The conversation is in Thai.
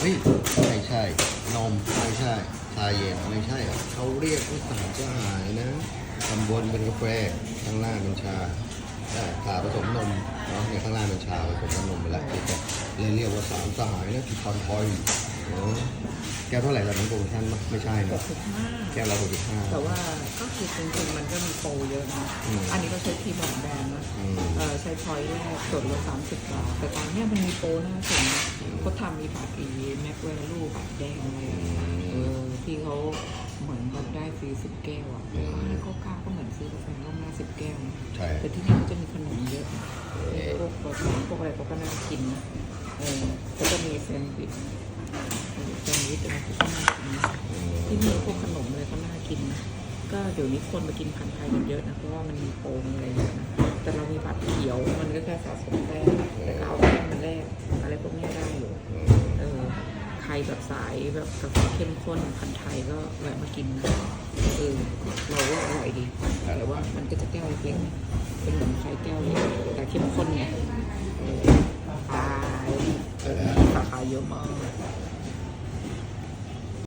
เฮ้ยไม่ใช่ นมไม่ใช่ชาเย็นไม่ใช่อะเขาเรียกว่าสารสหายนะตำบลเป็นกาแฟข้างล่างเป็นชาแต่ชาผสมนมเนาะเนี่ยข้างล่างเป็นชาผสมนมไปแล้วที่จะเลยเรียกว่าสารสหายนะที่คอนคอยเนาะแก้วเท่าไหร่ตอนนั้นโปรโมชั่นปะไม่ใช่หเนกอะสิบห้าแก้วละหกสิบห้าแต่ว่าก็คือจริงๆมันก็มีโปรเยอะนะอืมอันนี้ก็ใช้ทีบอร์ดแบรนด์นะอืมเออ ใช้พอยต์แรกส่วนลดสามสิบบาทแต่ตอนเนี้ยมันมีโปรน่าสนนะเขาทำมีบัตรอีแม็กเวลูบัตรแดงอะไรอะเออที่เขาเหมือนแบบได้ฟรีสิบแก้วอะเออให้เขาก้าวก็เหมือนซื้อกาแฟล่วงหน้าสิบแก้วนะใช่แต่ที่นี่มันจะมีขนมเยอะนะพวกโปรตีนพวกอะไรเขาก็น่ากินนะเออแล้วก็มีแซนด์วิชเออแซนด์วิชอะไรก็น่ากินนะอืมที่นี่พวกขนมอะไรก็น่ากินนะก็เดี๋ยวนี้คนมากินผัดไทยกันเยอะนะเพราะว่ามันมีโปรมีอะไรเยอะนะ แต่เรามีบัตรเขียวมันก็แค่สะสมแต้มแต่ก็เอาแต้มมาแลกอะไรพวกนี้ได้อยู่เออใครแบบสายแบบกาแฟเข้มข้นผัดไทยก็แวะมากินนะเออเราว่าอร่อยดีแต่ว่ามันก็จะแก้วเล็กๆเป็นเหมือนไฟแก้วเล็กแต่เข้มข้นไงเออขายเออสาขาเยอะมาก